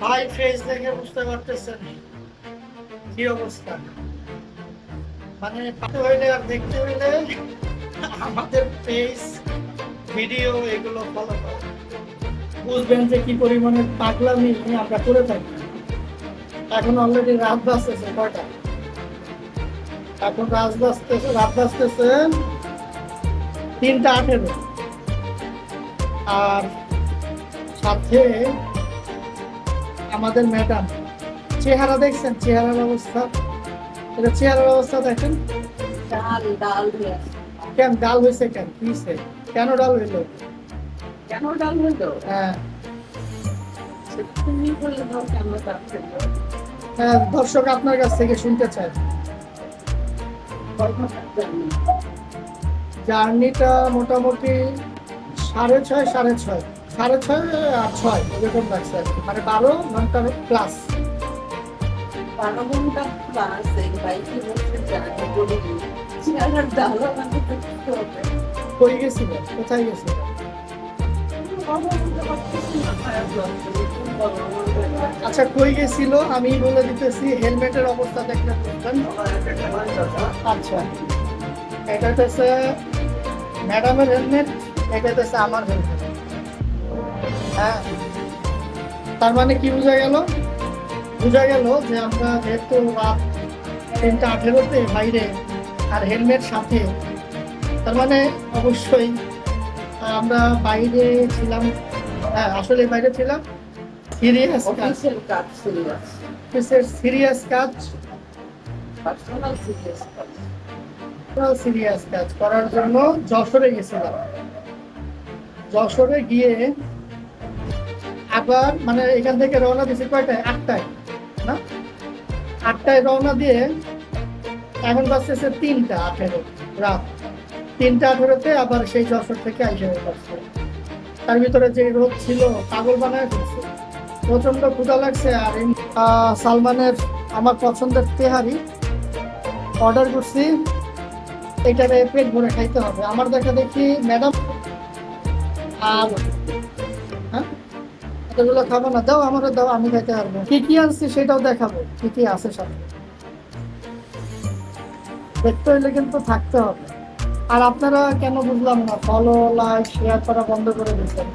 ভাই ফেস দেখে বুঝতে পারতেছেন কি অবস্থা? মানে পাতে হইলে আর দেখতে হইলে আমাদের ফেস ভিডিও এগুলো ফলো করে। বুঝবেন যে কি পরিমাণে পাগলামি আমরা করে থাকি। এখন অলরেডি রাত বাজতেছে কয়টা? এখন রাত বাজতেছে রাত বাজতেছে তিনটা আঠেরো। আর সাথে আমাদের ম্যাডাম। চেহারা দেখছেন? চেহারার অবস্থা? এটা চেহারার অবস্থা দেখেন। ডাল ডাল কেন ডাল হয়েছে কেন? কি? কেন ডাল হইল? কেন ডাল হইল? হ্যাঁ। হ্যাঁ, দর্শক আপনার কাছ থেকে শুনতে journey? জার্নিটা মোটামুটি সাড়ে ছয় সাড়ে ছয়। সাড়ে ছয় আর ছয় এরকম লাগছে আর মানে বারো ঘণ্টার প্লাস বারো ঘণ্টা plus এই বাইকে বসে journey করে। চেহারার ডাল আমাকে দেখতে হবে। কই গেছিল কোথায় গেছিল। আচ্ছা কই গেছিল? আমি বলে দিতেছি হেলমেটের অবস্থা দেখলে বুঝবেন। আচ্ছা। এটা হচ্ছে ম্যাডামের হেলমেট হচ্ছে আমার হেলমেট হ্যাঁ। তার মানে কি বোঝা গেল? বোঝা গেল যে আমরা যেহেতু রাত তিনটা আঠেরোতে বাইরে আর হেলমেট সাথে তার মানে অবশ্যই আমরা বাইরে ছিলাম হ্যাঁ আসলে বাইরে ছিলাম। সিরিয়াস কাজ। কাজ সিরিয়াস। কাজ। কাজ। সিরিয়াস কাজ করার জন্য যশোরে গেছিলাম। যশোরে গিয়ে আবার মানে এখান থেকে রওনা দিয়েছি কয়টায়? আটটায়, না? আটটায় রওনা দিয়ে এখন বাজতেছে তিনটা আঠেরো, রাত। তিনটা আঠেরোতে আবার সেই যশোর থেকে আইসে পারছে তার ভিতরে যে রোদ ছিল, পাগল বানায় ফেলছে। প্রচণ্ড ক্ষুধা লাগছে আর সালমানের আমার পছন্দের তেহারি। অর্ডার করছি, এটারে পেট ভরে খাইতে হবে। আমার দেখা দেখি ম্যাডাম আর হ্যাঁ? এগুলো খাব না, দাও আমারও দাও, আমি খাইতে পারব। কি কি আনছি সেটাও দেখাবো, কি কি আছে সাথে দেখতে হইলে কিন্তু থাকতে হবে। আর আপনারা কেন বুঝলাম না ফলো লাইক শেয়ার করা বন্ধ করে দিচ্ছেন।